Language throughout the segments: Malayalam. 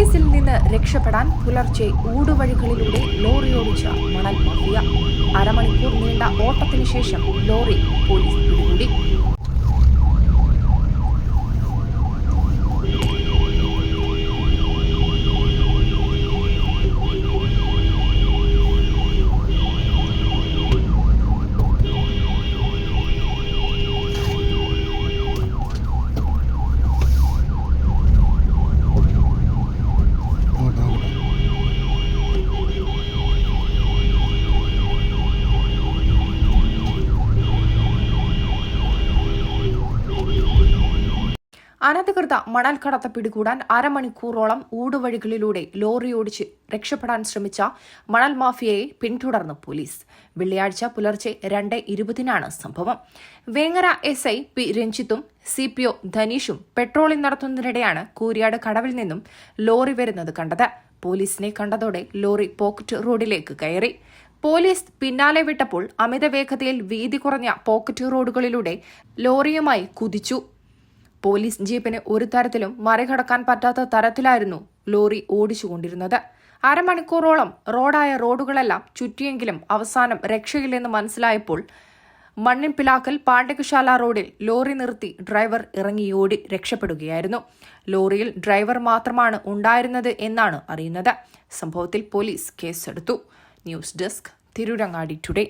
പോലീസിൽ നിന്ന് രക്ഷപ്പെടാൻ പുലർച്ചെ ഊടുവഴികളിലൂടെ ലോറി ഓടിച്ച മണൽ മാഫിയ. അരമണിക്കൂർ നീണ്ട ഓട്ടത്തിനു ശേഷം ലോറി പോലീസ് പിടികൂടി. അനധികൃത മണൽ കടത്ത പിടികൂടാൻ അരമണിക്കൂറോളം ഊടുവഴികളിലൂടെ ലോറി ഓടിച്ച് രക്ഷപ്പെടാൻ ശ്രമിച്ച മണൽ മാഫിയയെ പിന്തുടർന്ന് പോലീസ്. വെള്ളിയാഴ്ച പുലർച്ചെ രണ്ട് ഇരുപതിനാണ് സംഭവം. വേങ്ങര എസ് ഐ പി രഞ്ജിത്തും സി പി ഒ ധനീഷും പെട്രോളിംഗ് നടത്തുന്നതിനിടെയാണ് കൂരിയാട് കടവിൽ നിന്നും ലോറി വരുന്നത് കണ്ടത്. പോലീസിനെ കണ്ടതോടെ ലോറി പോക്കറ്റ് റോഡിലേക്ക് കയറി. പോലീസ് പിന്നാലെ വിട്ടപ്പോൾ അമിത വേഗതയിൽ വീതി കുറഞ്ഞ പോക്കറ്റ് റോഡുകളിലൂടെ ലോറിയുമായി കുതിച്ചു. പോലീസ് ജീപ്പിന് ഒരു തരത്തിലും മറികടക്കാൻ പറ്റാത്ത തരത്തിലായിരുന്നു ലോറി ഓടിച്ചുകൊണ്ടിരുന്നത്. അരമണിക്കൂറോളം റോഡായ റോഡുകളെല്ലാം ചുറ്റിയെങ്കിലും അവസാനം രക്ഷയില്ലെന്ന് മനസ്സിലായപ്പോൾ മണ്ണിൻപിലാക്കൽ പാണ്ഡ്യകുശാല റോഡിൽ ലോറി നിർത്തി ഡ്രൈവർ ഇറങ്ങിയോടി രക്ഷപ്പെടുകയായിരുന്നു. ലോറിയിൽ ഡ്രൈവർ മാത്രമാണ് ഉണ്ടായിരുന്നത് എന്നാണ് അറിയുന്നത്. സംഭവത്തിൽ പോലീസ് കേസെടുത്തു. News desk Tirurangadi today.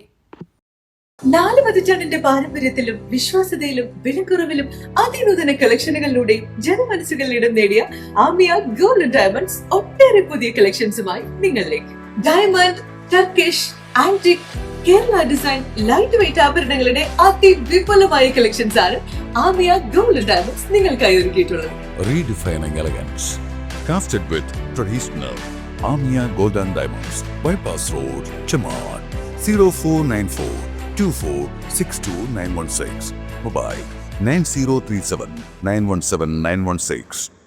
നാല് പതിറ്റാണ്ടിന്റെ പാരമ്പര്യത്തിലും വിശ്വാസ്യതയിലും വിലക്കുറവിലും അതിനൂതന കളക്ഷനുകളിലൂടെ ജനമനസ്സുകളിൽ നേടിയ ആമിയ ഗോൾഡ് ഡയമണ്ട്സ് ഒട്ടേറെ പുതിയ കളക്ഷൻസുമായി നിങ്ങളിലേക്ക്. Diamond Turkish antique Kerala design light weight ആഭരണങ്ങളുടെ അതിവിപുലമായ കളക്ഷൻസ് ആണ് ആമിയ ഗോൾഡ് ഡയമണ്ട്സ് നിങ്ങൾക്കായി ഒരുക്കിയിട്ടുള്ളത്. Redefining elegance. Crafted with traditional Amiya Gold and Diamonds, Bypass Road, Chaman, 0494 924 6216. Bye 9037 917 916.